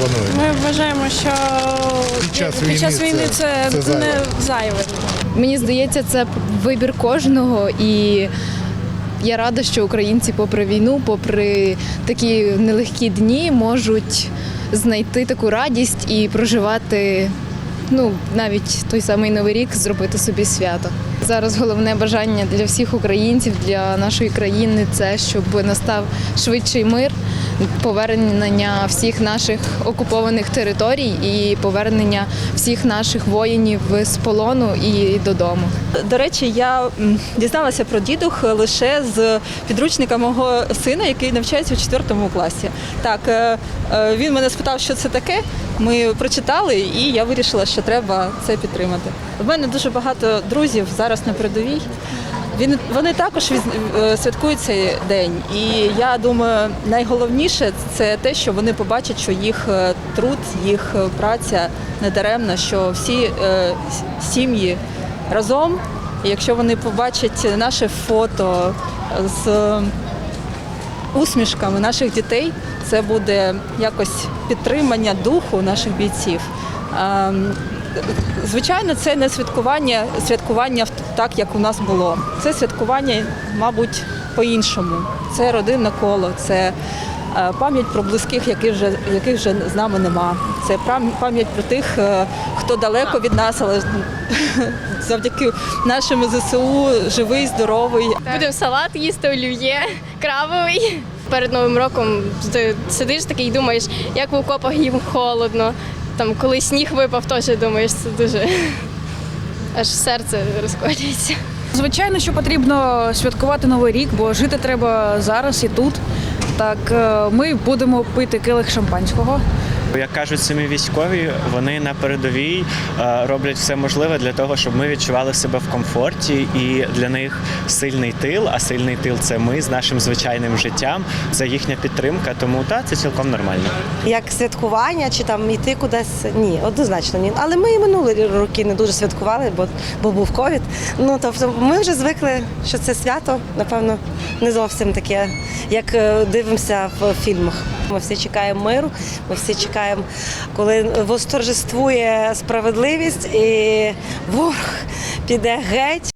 плануєте? Ми вважаємо, що Під час під час війни війни це- це, це не зайве. зайве. Мені здається, це вибір кожного, і я рада, що українці, попри війну, попри такі нелегкі дні, можуть знайти таку радість і проживати. Ну, навіть той самий новий рік зробити собі свято. Зараз головне бажання для всіх українців, для нашої країни це щоб настав швидший мир, повернення всіх наших окупованих територій і повернення всіх наших воїнів з полону і додому. До речі, я дізналася про дідух лише з підручника мого сина, який навчається у 4 класі. Так, е, е, він мене спитав, що це таке. Ми прочитали, і я вирішила, що треба це підтримати. У мене дуже багато друзів зараз на передовій. Він, вони також е, святкують цей день. І я думаю, найголовніше це те, що вони побачать, що їх е, труд, їх е, праця не даремна, що всі сім'ї разом. Якщо вони побачать наше фото з усмішками наших дітей, це буде якось підтримання духу наших бійців. Звичайно, це не святкування, святкування так, як у нас було. Це святкування, мабуть, по-іншому. Це родинне коло, це е, пам'ять про близьких, яких вже, яких вже з нами нема. Це пам'ять про тих, е, хто далеко від нас, але завдяки нашому ЗСУ живий, здоровий. Будемо салат їсти, олів'є, крабовий. Перед Новим роком ти сидиш такий і думаєш, як в окопах їм холодно. Там, коли сніг випав, теж думаєш, це дуже аж серце розколюється. Звичайно, що потрібно святкувати новий рік, бо жити треба зараз і тут. Так, е, ми будемо пити килих шампанського. Як кажуть самі військові, вони на передовій е, роблять все можливе для того, щоб ми відчували себе в комфорті, і для них сильний тил, а сильний тил це ми з нашим звичайним життям, це їхня підтримка. Тому та це цілком нормально. як святкування чи там йти кудись. Ні, однозначно ні. Але ми і минулі роки не дуже святкували, бо, бо був ковід. Ну тобто ми вже звикли, що це свято, напевно, не зовсім таке, як е, дивимося в фільмах. Ми всі чекаємо миру, ми всі чекаємо, коли восторжествує справедливість і ворог піде геть,